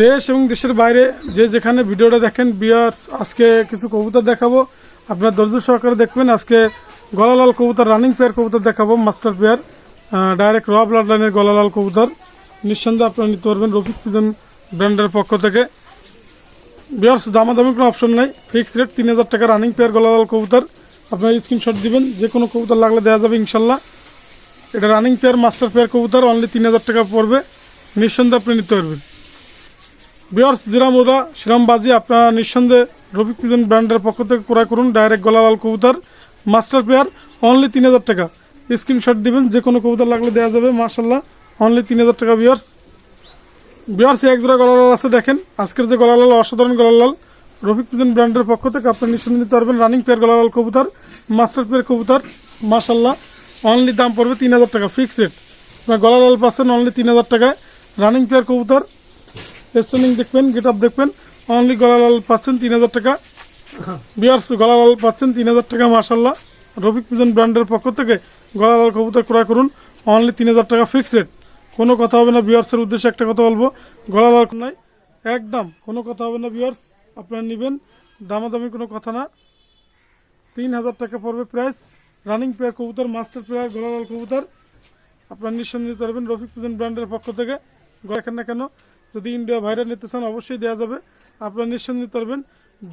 দেশ এবং দেশের বাইরে যে যেখানে ভিডিওটা দেখেন বিয়ার আজকে কিছু কবুতর দেখাবো। আপনার ধৈর্য সহকারে দেখবেন, আজকে গলালাল কবুতর রানিং পেয়ার কবুতর দেখাবো মাস্টার পেয়ার ডাইরেক্ট র ব্লাড লাইনের গলালাল কবুতর। নিঃসন্দেহে আপনারা নিতে পারবেন রফিক পিজন ব্র্যান্ডের পক্ষ থেকে। বিয়ার্স দামাদামি কোনো অপশন নাই। ফিক্সড রেট তিন হাজার টাকা রানিং পেয়ার গলালাল কবুতর। আপনারা স্ক্রিনশট দিবেন, যে কোনো কবুতর লাগলে দেওয়া যাবে ইনশাল্লাহ। এটা রানিং পেয়ার মাস্টার পেয়ার কবুতর অনলি তিন হাজার টাকা পড়বে। নিঃসন্দেহে আপনি নিতে পারবেন। বিয়ার্স, জিরাম ওরা শ্রীরামবাজি আপনারা নিঃসন্দেহে রফিক পিজন ব্র্যান্ডের পক্ষ থেকে ক্রয় করুন ডাইরেক্ট গলালাল কবুতর। মাস্টার পেয়ার অনলি তিন হাজার টাকা। স্ক্রিনশট দিবেন, যে কোনো কবুতর লাগলে দেওয়া যাবে মার্শাল্লাহ অনলি তিন হাজার টাকা বিয়ার্স। বিয়ার্স, এক জোড়া গলালাল আছে, দেখেন। আজকের যে গলালাল, অসাধারণ গলালাল, রফিক পিজন ব্র্যান্ডের পক্ষ থেকে আপনার নিঃসন্দেহে নিতে পারবেন রানিং পেয়ার গলালাল কবুতর মাস্টার পেয়ার কবুতর মার্শাল্লাহ অনলি দাম পড়বে তিন হাজার টাকা ফিক্সড রেট গলালাল পাচ্ছেন অনলি তিন হাজার টাকায়। রানিং পেয়ার কবুতর স্টেনিং দেখবেন গেট আপ দেখবেন। অনলি গলালাল পাচ্ছেন তিন হাজার টাকা। বিয়ার্স গলালাল পাচ্ছেন তিন হাজার টাকা মার্শাল্লাহ রফিক পিজন ব্র্যান্ডের পক্ষ থেকে গলালাল কবুতর ক্রয় করুন। অনলি তিন হাজার টাকা ফিক্সড রেট কোনো কথা হবে না বিয়ার্সের উদ্দেশ্যে একটা কথা বলব। গলালাল নাই। একদম কোনো কথা হবে না বিয়ার্স। আপনারা নেবেন। দামাদামি কোনো কথা না। তিন হাজার টাকা পড়বে প্রাইস রানিং পেয়ার কবুতর মাস্টার পেয়ার গলালাল কবুতর। আপনার নিঃসন্দেহ পারবেন রফিক পিজন ব্র্যান্ডের পক্ষ থেকে। দেখেন না কেন? যদি ইন্ডিয়া ভাইরাল নিতে চান অবশ্যই দেওয়া যাবে। আপনার নিঃসন্দেহ পারবেন।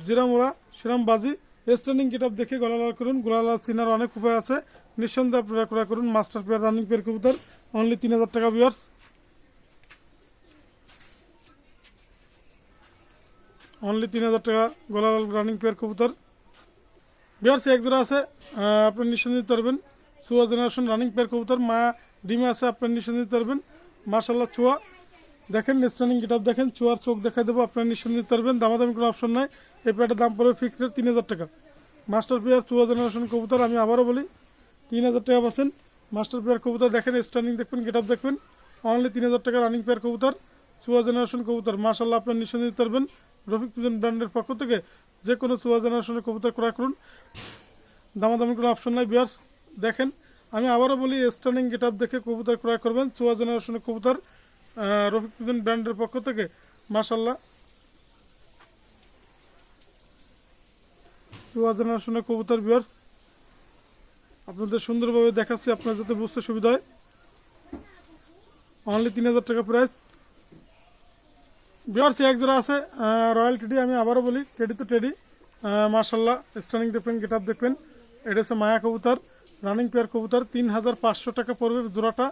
জিরামোড়া শ্রীরামবাজি স্ট্যান্ডিং গেট দেখে গলালাল করুন। গলালাল সিনার অনেক উপায় আছে। নিঃসন্দেহে আপনারা ক্রয় করুন। মাস্টার পেয়ার রানিং পেয়ার কবুতর। অনলি তিন হাজার টাকা বিয়ার্স অনলি তিন হাজার টাকা গলালাল রানিং পেয়ার কবুতর। বিহার এক জোড়া আছে। আহ, আপনি নিঃসন্দেহ পারবেন। চুয়া জেনারেশন রানিং পেয়ার কবুতর। মা ডিমে আছে আপনি নিঃসন্দেহ পারবেন। মার্শাল্লাহ চুয়া। দেখেন স্টার্নিং গেট দেখেন, চুয়ার চোখ দেখাই দেবো, আপনার নিঃসন্দেহ দিতে পারবেন দামাদামি কোনো অপশন নাই। এই পেয়ারটার দাম পড়বে ফিক্সড রেট তিন হাজার টাকা। মাস্টার পেয়ার চুয়া জেনারেশন কবুতর আমি আবারও বলি, তিন হাজার টাকা পাচ্ছেন। মাস্টার পেয়ার কবুতর দেখেন স্টার্নিং দেখবেন গেট দেখবেন। অনলি তিন হাজার টাকা রানিং পেয়ার কবুতর চুয়া জেনারেশন কবুতর মার্শাল্লাহ আপনার নিঃসন্দেহ দিতে পারবেন রফিক পিজন ব্র্যান্ডের পক্ষ থেকে যে কোনো চুয়া জেনারেশনের কবুতর ক্রয় করুন। দামাদামি কোনো অপশন নাই বিয়ার্স দেখেন, আমি আবারও বলি স্টার্নিং গেট দেখে কবুতর ক্রয় করবেন। চুয়া জেনারেশনের কবুতর রফিক ব্র্যান্ডের পক্ষ থেকে চুয়া জেনারেশনের কবুতর বিয়ার্স আপনাদের সুন্দরভাবে দেখাচ্ছি, আপনার যাতে বুঝতে সুবিধা হয়। অনলি তিন হাজার টাকা প্রাইস বিয়ার্স এক জোড়া আছে রয়্যাল টেডি আমি আবারও বলি টেডি তো টেডি মার্শাল্লাহ স্টার্নিং দেখবেন গেট দেখবেন। এটা হচ্ছে মায়া কবুতর রানিং পেয়ার কবুতর, তিন হাজার পাঁচশো টাকা পড়বে জোড়াটা।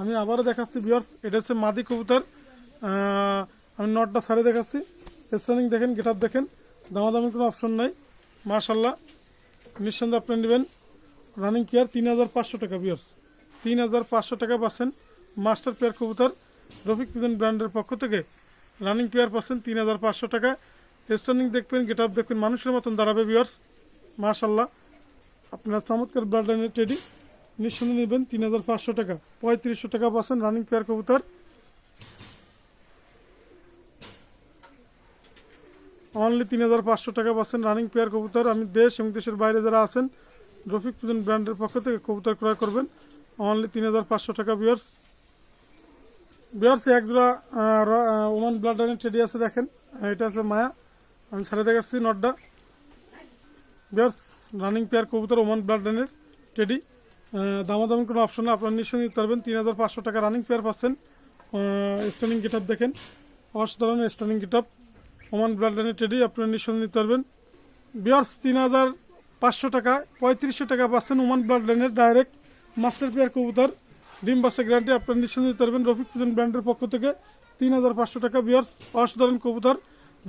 আমি আবারও দেখাচ্ছি বিয়ার্স এটা হচ্ছে মাদি কবুতর। আমি নটটা সারে দেখাচ্ছি। স্টার্নিং দেখেন গেট দেখেন। দামাদামি কোনো অপশন নাই। মার্শাল্লাহ নিঃসন্দেহে আপনি নেবেন। রানিং পেয়ার তিন হাজার পাঁচশো টাকা বিয়ার্স তিন হাজার পাঁচশো টাকা পাচ্ছেন মাস্টার পেয়ার কবুতর। রফিক পিজন ব্র্যান্ডের পক্ষ থেকে রানিং পেয়ার পাচ্ছেন তিন হাজার পাঁচশো টাকা। স্টার্নিং দেখবেন গেট আপ দেখবেন, মানুষের মতন দাঁড়াবে বিয়ার্স মার্শাল্লাহ আপনার চমৎকার ব্রাডানের টেডি নিঃসন্দেহে নেবেন, তিন হাজার পাঁচশো টাকা। পঁয়ত্রিশশো টাকা পাচ্ছেন রানিং পেয়ার কবুতর। অনলি তিন হাজার পাঁচশো টাকা পাচ্ছেন রানিং পেয়ার কবুতর। আমি দেশ এবং দেশের বাইরে যারা আছেন, রফিক পুজন ব্র্যান্ডের পক্ষ থেকে কবুতর ক্রয় করবেন। অনলি তিন হাজার পাঁচশো টাকা বিয়ার্স বিয়ার্স এক জোড়া ওমান ব্লাড লাইনের টেডি আছে দেখেন। এটা আছে মায়া। আমি ছেড়ে দেখাচ্ছি নটটা। বিয়ার্স রানিং পেয়ার কবুতর ওমান ব্লাড লাইনের টেডি দামাদামি কোনো অপশন আপনার নিশ্চয়ই নিতে পারবেন। তিন হাজার পাঁচশো টাকা রানিং পেয়ার পাচ্ছেন। স্টার্নিং গেট দেখেন। অসাধারণ stunning get up Oman blood লাইনের টেডি আপনার নিশ্চয়ই নিতে পারবেন। বিয়ার্স তিন হাজার পাঁচশো টাকা, পঁয়ত্রিশশো টাকা পাচ্ছেন ওমান ব্লাড লাইনের ডাইরেক্ট মাস্টার পেয়ার কবুতর। ডিম বাসা গ্যারান্টি আপনার নিশ্চয় দিতে পারবেন। রফিক পিজন ব্র্যান্ডের পক্ষ থেকে তিন হাজার পাঁচশো টাকা। বিয়ার্স অসাধারণ কবুতর।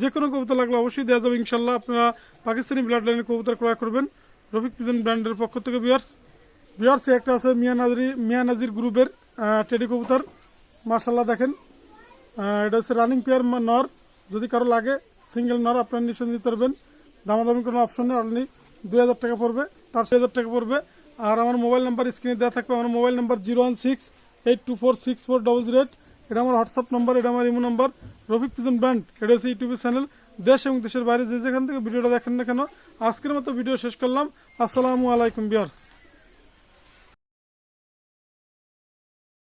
যে কোনো কবুতর লাগলে অবশ্যই দেওয়া যাবে। ইনশাল্লাহ আপনারা পাকিস্তানি ব্লাড লাইনের কবুতর ক্রয় করবেন। রফিক পিজন ব্র্যান্ডের পক্ষ থেকে বিয়ার্স বিয়ার্স একটা আছে মিয়া নাজরি, মিয়া নাজির গ্রুপের টেডি কবুতর। মার্শাল্লাহ দেখেন। এটা হচ্ছে রানিং পেয়ার নর। যদি কারও লাগে সিঙ্গেল নর, আপনার নিশ্চয় দিতে পারবেন। দামাদামি কোনো অপশন নেই অনলি দুই হাজার টাকা পড়বে, তার ছয় হাজার টাকা পড়বে। আর আমার মোবাইল নাম্বার স্ক্রিনে দেওয়া থাকবে, আমার mobile number zero one six eight two four six four double zero eight এটা আমার হোয়াটসঅ্যাপ নাম্বার এটা আমার imo number Rafiq pigeon brand, এটা হচ্ছে ইউটিউব চ্যানেল দেশ এবং দেশের বাইরে যে যেখান থেকে ভিডিওটা দেখেন না কেন, আজকের মতো ভিডিও শেষ করলাম। আসসালামু আলাইকুম বিয়ার্স